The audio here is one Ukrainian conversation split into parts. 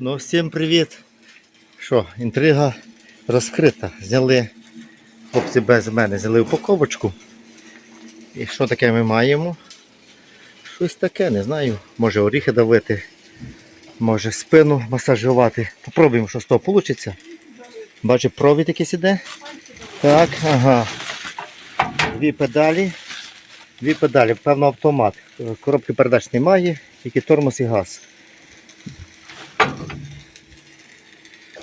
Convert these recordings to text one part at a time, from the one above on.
Ну, всім привіт. Що, інтрига розкрита. Зняли хлопці без мене, взяли упаковочку. І що таке ми маємо? Щось таке, не знаю. Може оріхи давити, може спину масажувати. Попробуємо, що з того вийде. Бачу, провід якийсь іде. Так, ага. Дві педалі. Дві педалі, певно, автомат. Коробки передач немає, тільки тормоз і газ.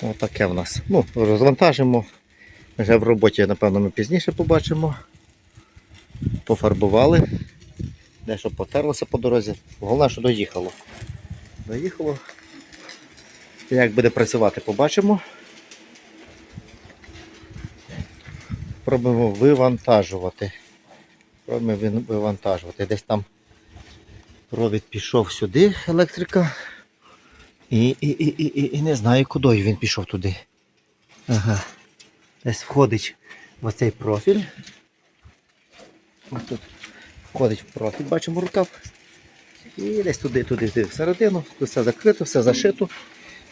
Отаке в нас. Ну, розвантажимо. Вже в роботі, напевно, ми пізніше побачимо. Пофарбували. Дещо потерлося по дорозі. Головне, що доїхало. Доїхало. Як буде працювати, побачимо. Пробуємо вивантажувати. Пробуємо вивантажувати. Десь там провід пішов сюди, електрика. І, і, і, і, і, і не знаю, куди він пішов туди. Ага. Десь входить в оцей профіль. Ось тут входить в профіль, бачимо рукав. І десь туди, туди, туди, всередину. Тут все закрито, все зашито.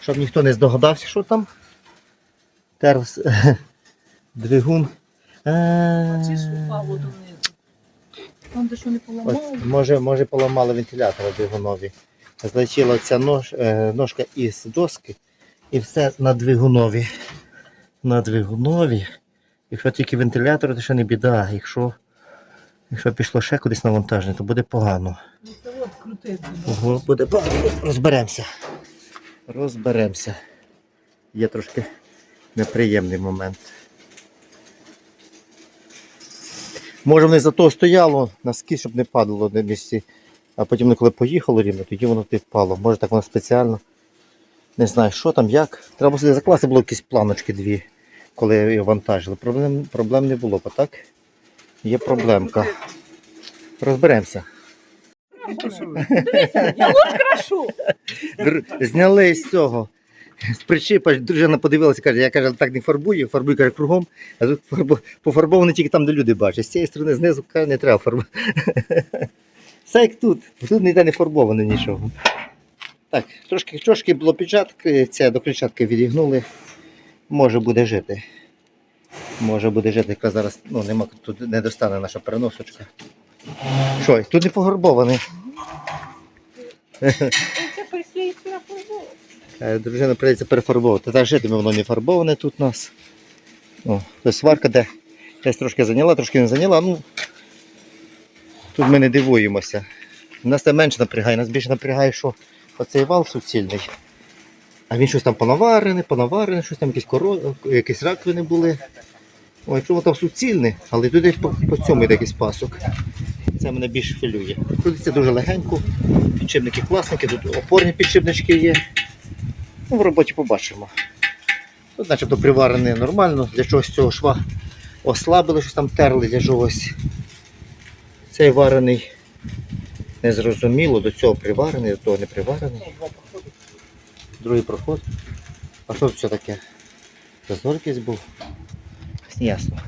Щоб ніхто не здогадався, що там. Терс двигун. А, не Ось, може, може поламали вентилятор двигунові. Злетіла ця нож, е, ножка із доски і все на двигунові. На двигунові. Якщо тільки вентилятор, то ще не біда. Якщо, якщо пішло ще кудись навантаження, то буде погано. Ого, буде погано. Розберемося. Розберемося. Є трошки неприємний момент. Може вони за того стояло на ски, щоб не падало на місці. А потім, коли поїхало рівно, тоді воно ти впало. Може так воно спеціально. Не знаю, що там, як. Треба сюди закласти було якісь планочки дві, коли його вантажили. Проблем, проблем не було, бо так? Є проблемка. Розберемося. Дивися, я крашу. Др- Зняли з цього. З причіпа дружина подивилася, каже, я каже, так не фарбую, фарбую каже, кругом, а тут фарбу, пофарбовано тільки там, де люди бачать. З цієї сторони знизу каже, не треба фарбувати. Все як тут. Тут ніде не фарбовано нічого. Так, трошки, трошки було піджатки, це до кричатки відігнули. Може буде жити. Може буде жити, яка зараз ну, нема, тут не достане наша переносочка. Що, тут не прислід. Е, Дружина прийдеться перефарбовувати. Та житиме воно не фарбоване тут у нас. О, сварка, де десь трошки зайняла, трошки не зайняла. Ну, тут ми не дивуємося. Нас це менше напрягає, нас більше напрягає, що оцей вал суцільний. А він щось там понаварене, понаварене, щось там якісь, коро... якісь раковини були. Ой, якщо воно там суцільне, але тут десь по, по цьому йде якийсь пасок. Це мене більш хвилює. Крутиться дуже легенько. Підшипники класники, тут опорні підшипнички є. Ну, в роботі побачимо. Тут начебто приварене нормально, для чогось цього шва ослабили, щось там терли для чогось. Цей варений незрозуміло, до цього приварений, до того не приварений. Другий проход. А що це таке? Зазор якийсь був? Ясно.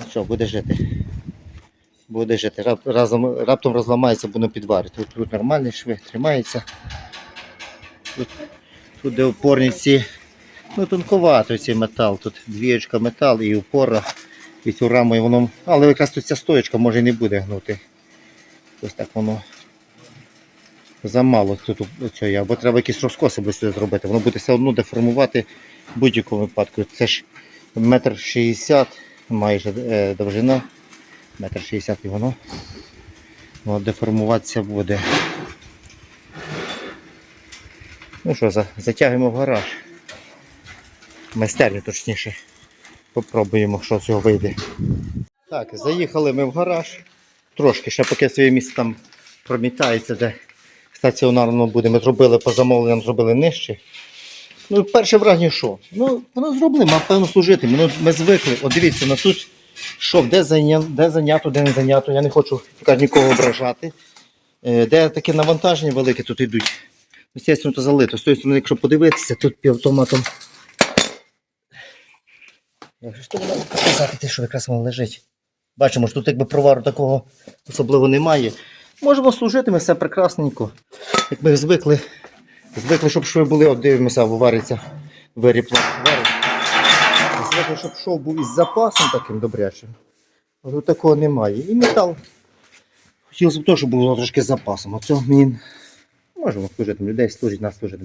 Ну Що, буде жити. Буде жити. Рап- разом, раптом розламається, воно підварить. Тут, тут нормальні шви, тримається. Тут, тут де опорні ці, ну тонковато цей метал. Тут двієчка метал і опора. І цю раму і воно. Але якраз тут ця стоєчка може і не буде гнути. Ось так воно замало тут цього. Або треба якісь розкоси би сюди зробити. Воно буде все одно деформувати в будь-якому випадку. Це ж метр шістдесят майже е, довжина. Метр шістдесят і воно. Воно деформуватися буде. Ну що, за- затягуємо в гараж. Майстерню точніше. Попробуємо, що з цього вийде. Так, заїхали ми в гараж. Трошки, ще поки своє місце там промітається, де стаціонарно буде. Ми зробили по замовленням, зробили нижче. Ну, перше враження що? Ну, воно зроблено, мав певно служити. Ну, ми звикли. От дивіться, на тут що, де, зайня... де зайнято, де не зайнято. Я не хочу нікого ображати. Е, Де таке навантаження велике тут йдуть. Ну, Звісно, то залито. З тої сторони, якщо подивитися, тут півавтоматом. Як же ж то воно показати, те, що якраз воно лежить. Бачимо, що тут якби провару такого особливо немає. Можемо служити, ми все прекрасненько. Як ми звикли Звикли, щоб шви були, от дивимося, вариться виріпла. Звикли, щоб шов був із запасом таким добрячим. А такого немає. І метал. Хотілося б теж, щоб було трошки з запасом. Оце мені можемо служити. Людей служить, нас служить.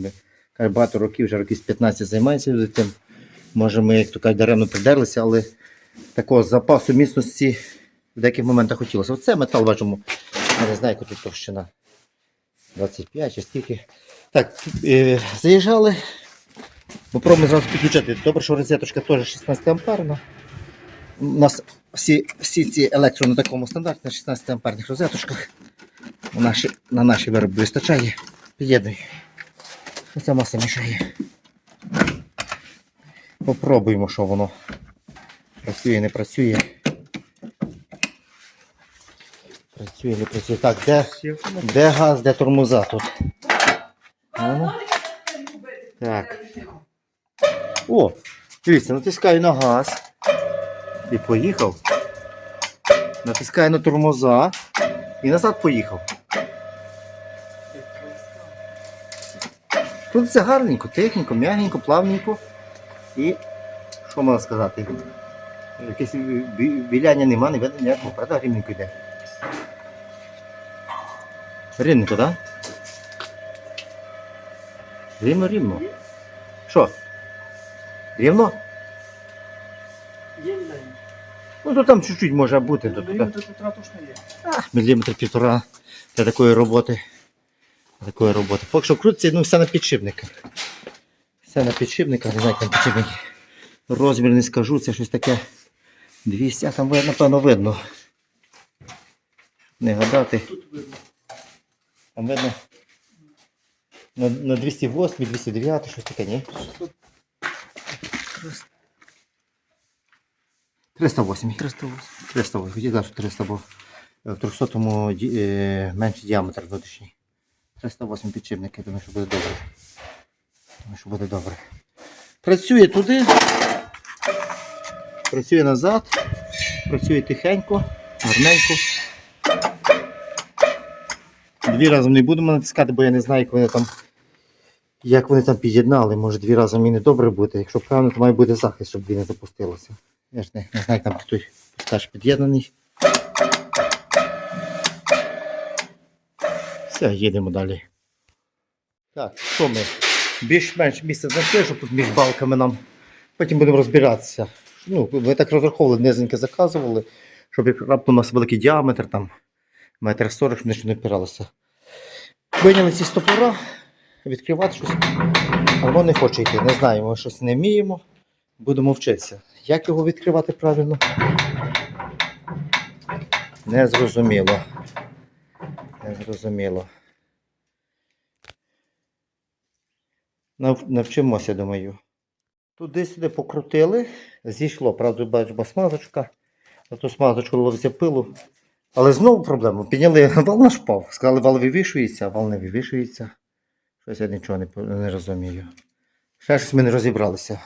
Ми багато років, вже років з 15 займається тим. Може, ми, як то кажуть, даремно придерлися, але такого запасу міцності в деяких моментах хотілося. Оце метал бачимо. Я не знаю, яка тут товщина. 25 чи скільки. Так, е, заїжджали. Попробуємо зразу підключити. Добре, що розеточка теж 16 амперна. У нас всі, всі ці електро на такому стандарті, на 16 амперних розеточках. У наші, на наші вироби вистачає. Під'єднуй. Оця маса мішає. Попробуємо, що воно працює, не працює. Працює, не працює. Так, де, де газ, де тормоза тут? А ну. Так. О, дивіться, натискаю на газ. І поїхав. Натискаю на тормоза і назад поїхав. Тут все гарненько, тихенько, м'ягенько, плавненько. І що можна сказати? Якесь бі- біляння нема, не видно ніякого, правда, рівненько йде. Рівненько, так? Рівно, рівно. Що? Рівно? Є. Ну то там чуть-чуть може бути. То, Даю, то, то тут ратушна є. міліметр півтора для такої роботи. Для такої роботи. Поки що крутиться, ну все на підшипниках. Все на підшипниках, не знаю, там підшипники. Розмір не скажу, це щось таке 200, а там напевно видно. Не гадати. Тут видно. Там видно. На, на 208, 209, щось таке, ні? 308. 308. 308. Хотів сказати, що 300, бо в 300-му ді- е, менший діаметр внутрішній. 308 підшипники, думаю, що буде добре. Що буде добре. Працює туди, працює назад, працює тихенько, гарненько. Дві разом не будемо натискати, бо я не знаю, як вони там, як вони там під'єднали. Може дві разом і не добре буде. Якщо правильно, то має бути захист, щоб він не запустилося. Я ж не, не знаю, там той пускач під'єднаний. Все, їдемо далі. Так, що ми? Більш-менш місце знайшли, щоб тут між балками нам. Потім будемо розбиратися. Ну, ви так розраховували, низеньке заказували, щоб раптом у нас великий діаметр, там метр сорок, щоб нічого не впиралося. Виняли ці стопора, відкривати щось. Воно не хоче йти. Не знаємо, ми щось не вміємо. Будемо вчитися. Як його відкривати правильно? Не зрозуміло. Не зрозуміло. Нав- Навчимося, думаю. Туди-сюди покрутили, зійшло, правда, бачимо смазочка. На ту смазочку ловиться пилу. Але знову проблема. Підняли вал наш впав. Сказали, вал вивішується, а вал не вивішується. Щось я нічого не, не розумію. Ще щось ми не розібралися.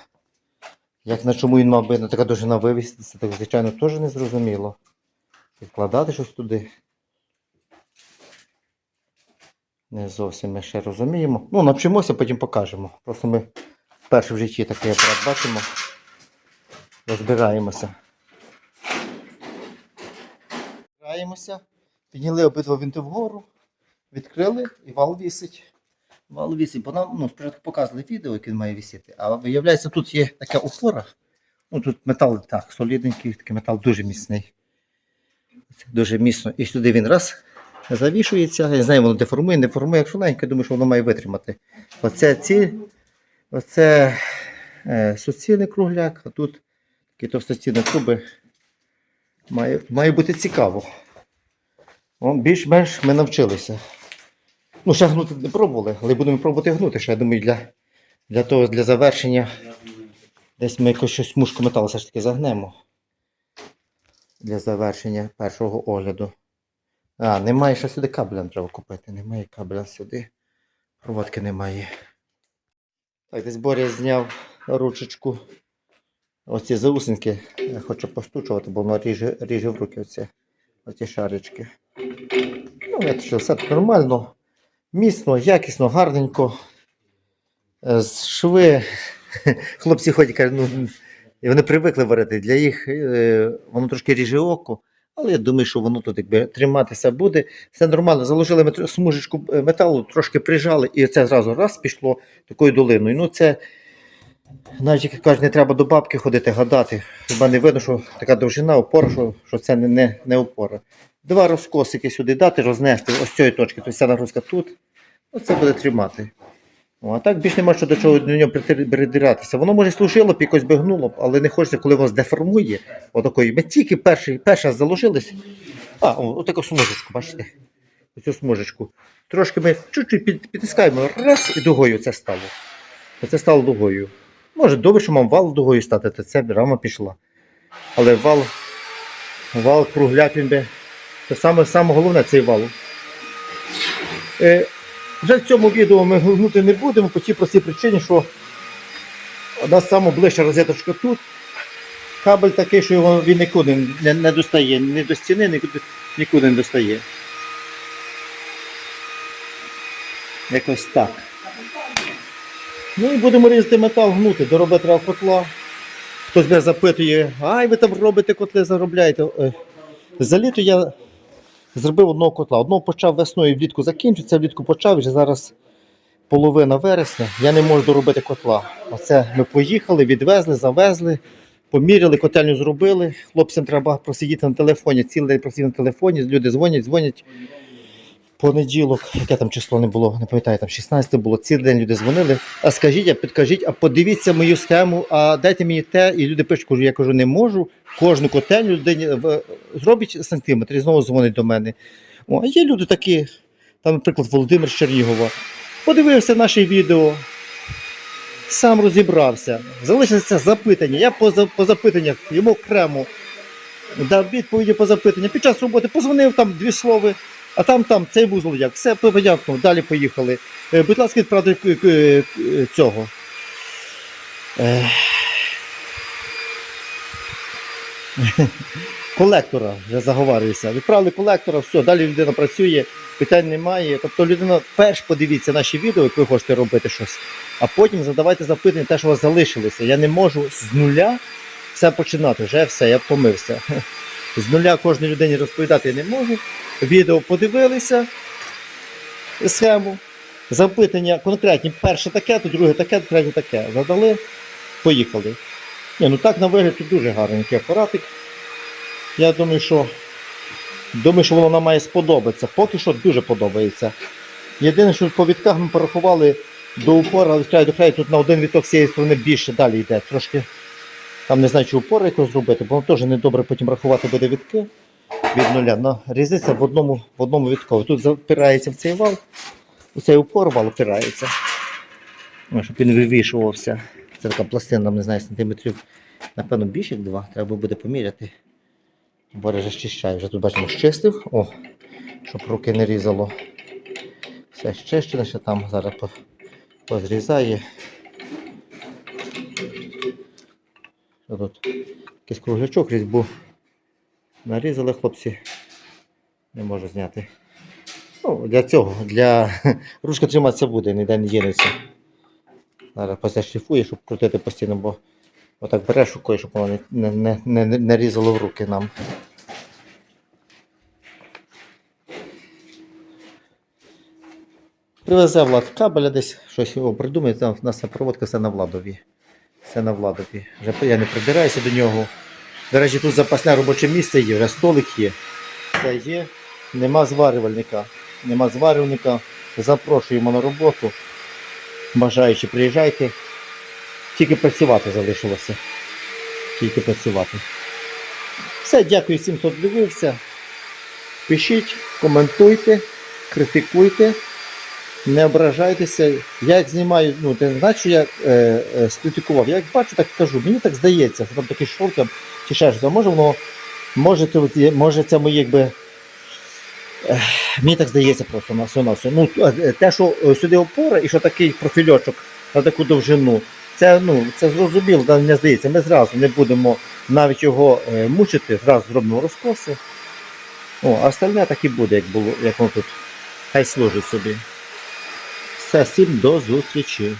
Як на чому він мав би на така довжина вивіситися, так звичайно теж не зрозуміло. Підкладати щось туди. Не зовсім ми ще розуміємо. Ну, навчимося, потім покажемо. Просто ми вперше в житті такий апарат бачимо. Розбираємося. Розбираємося. Підняли обидва винти вгору, відкрили і вал вісить. Вал вісить, бо нам ну, спочатку показували відео, як він має висіти, а виявляється, тут є така опора. Ну, тут метал так, солідненький, такий метал дуже міцний. Дуже міцно. І сюди він раз завішується. Я не знаю, воно деформує, не формує, якщо легенько, думаю, що воно має витримати. Оце ці, оце е, суцільний кругляк, а тут такі товстостінні труби. Має, має бути цікаво. Більш-менш ми навчилися. Ну, ще гнути не пробували, але будемо пробувати гнути. Ще я думаю, для, для того, для завершення. Десь ми якось щось мушку металу все ж таки загнемо. Для завершення першого огляду. А, немає ще сюди кабеля треба купити. Немає кабеля сюди. Проводки немає. Так, десь Боря зняв ручечку. Оці заусенки. Я хочу постучувати, бо воно ріже, ріже в руки оці, оці шарички. Ну, я що все так нормально. Міцно, якісно, гарненько. Е, з Шви, хлопці ходять, кажуть, ну, вони привикли варити. Для їх е, воно трошки ріже око, але я думаю, що воно тут якби триматися буде. Все нормально. Заложили смужечку е, металу, трошки прижали, і це зразу раз пішло такою долиною. Ну, це навіть як кажуть, не треба до бабки ходити, гадати. Хіба не видно, що така довжина опора, що, що це не, не, не опора. Два розкосики сюди дати, рознести ось цієї точки, тобто вся нагрузка тут. Оце буде тримати. О, а так більш нема що до чого до нього придиратися. Воно може служило б, якось би гнуло б, але не хочеться, коли воно здеформує. Отакої. Ми тільки перший, раз заложились. А, отаку смужечку, бачите? Оцю смужечку. Трошки ми чуть-чуть під, підтискаємо, раз і дугою це стало. Оце стало дугою. Може, добре, що мав вал дугою стати, то це рама пішла. Але вал, вал кругляк він би. Це саме, саме головне цей вал. Е, вже в цьому відео ми гнути не будемо по тій простій причині, що у нас саме ближча розеточка тут. Кабель такий, що його він нікуди не, не достає, ні до стіни, нікуди, нікуди не достає. Якось так. Ну і будемо різати метал гнути, доробити треба котла. Хтось мене запитує, ай, ви там робите котли, заробляєте. Е, За літо я зробив одного котла. Одного почав весною влітку закінчиться, влітку почав, вже зараз половина вересня. Я не можу доробити котла. Оце ми поїхали, відвезли, завезли, поміряли, котельню зробили. Хлопцям треба просидіти на телефоні, цілий день просидіти на телефоні. Люди дзвонять, дзвонять. Понеділок, яке там число не було, не пам'ятаю, там 16 було, цілий день люди дзвонили. А скажіть, а підкажіть, а подивіться мою схему, а дайте мені те, і люди пишуть, кажу, я кажу, не можу. Кожну котельню людині зробить сантиметр і знову дзвонить до мене. О, а є люди такі, там, наприклад, Володимир Чернігова. Подивився наше відео, сам розібрався. Залишилися запитання. Я по, по запитаннях йому окремо дав відповіді по запитанням. Під час роботи позвонив там дві слова, а там там цей був злодяк. Все подякував, далі поїхали. Е, Будь ласка, відправте к- к- цього. Е, Колектора, вже заговарююся. Відправили колектора, все, далі людина працює, питань немає. Тобто людина перш подивіться наші відео, як ви хочете робити щось, а потім задавайте запитання, те, що у вас залишилося. Я не можу з нуля все починати. Вже все, я втомився. З нуля кожній людині розповідати не можу. Відео подивилися, схему, запитання конкретні. Перше таке, то друге таке, то третє таке. Задали, поїхали. Ні, ну так на вигляд тут дуже гарненький апаратик. Я думаю, що думаю, що воно має сподобатися. Поки що дуже подобається. Єдине, що по вітках ми порахували до упора, але до краю тут на один віток з цієї сторони більше далі йде. Трошки там не знаю, чи упор якось зробити, бо теж недобре потім рахувати буде вітки від нуля. Но різниця в одному, в одному віткові. Тут запирається в цей вал, у цей упор вал опирається. Ну, щоб він вивішувався. Це така пластина, не знаю, сантиметрів, напевно, більше як два. Треба буде поміряти. Боря вже. Вже тут бачимо, щистив. О, щоб руки не різало. Все щищено, ще там зараз по- позрізає. Що тут? Якийсь круглячок різьбу. Нарізали хлопці. Не можу зняти. Ну, для цього, для ручка триматися буде, ніде не дінеться. Зараз позашліфує, щоб крутити постійно, бо отак береш рукою, щоб воно не, не, не, не, різало в руки нам. Привезе Влад кабеля десь, щось його придумає, там в нас проводка все на Владові. Все на Владові. Я не прибираюся до нього. До речі, тут запасне робоче місце є, вже столик є. Все є. Нема зварювальника. Нема зварювальника. Запрошуємо на роботу. Бажаючи, приїжджайте. Тільки працювати залишилося. Тільки працювати. Все, дякую всім, хто дивився. Пишіть, коментуйте, критикуйте. Не ображайтеся. Я як знімаю, ну не знаєш, що я е, е, скритикував. Я як бачу, так кажу. Мені так здається, що там такий шов там, чи ще щось. А може воно, може, може це моє якби. Мені так здається просто на все на все. Ну, е, те, що е, сюди опора і що такий профільочок на таку довжину, це, ну, це зрозуміло, да, мені здається, ми зразу не будемо навіть його е, мучити, зразу зробимо розкоси. О, а остальне так і буде, як було, як воно тут. Хай служить собі. Все, до зустрічі.